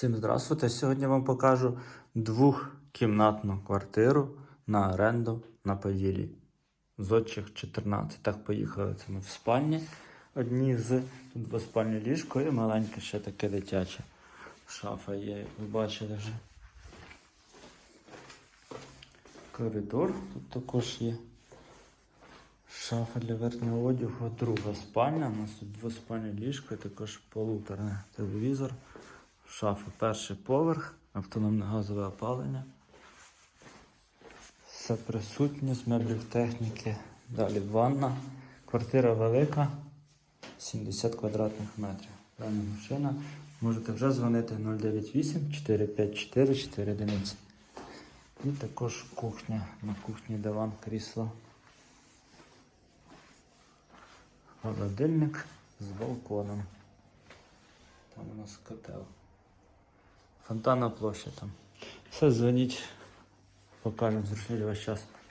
Всім здравствуйте. Сьогодні вам покажу двохкімнатну квартиру на оренду на Поділі. Зодчих 14. Так, поїхали це ми в спальні. Одні з тут двоспальне ліжко і маленьке ще таке дитяче. Шафа є, як ви бачили вже. Коридор тут також є. Шафа для верхнього одягу, друга спальня. У нас тут двоспальне ліжко і також полуторний телевізор. Шафа перший поверх, автономне газове опалення. Все присутнє з меблів техніки. Далі ванна. Квартира велика, 70 квадратних метрів. Дана машина. Можете вже дзвонити 098 454 4. І також кухня. На кухні диван, крісло. Холодильник з балконом. Там у нас котел. Фонтанна площа там. Все, дзвоніть, покажемо, зручний для вас час.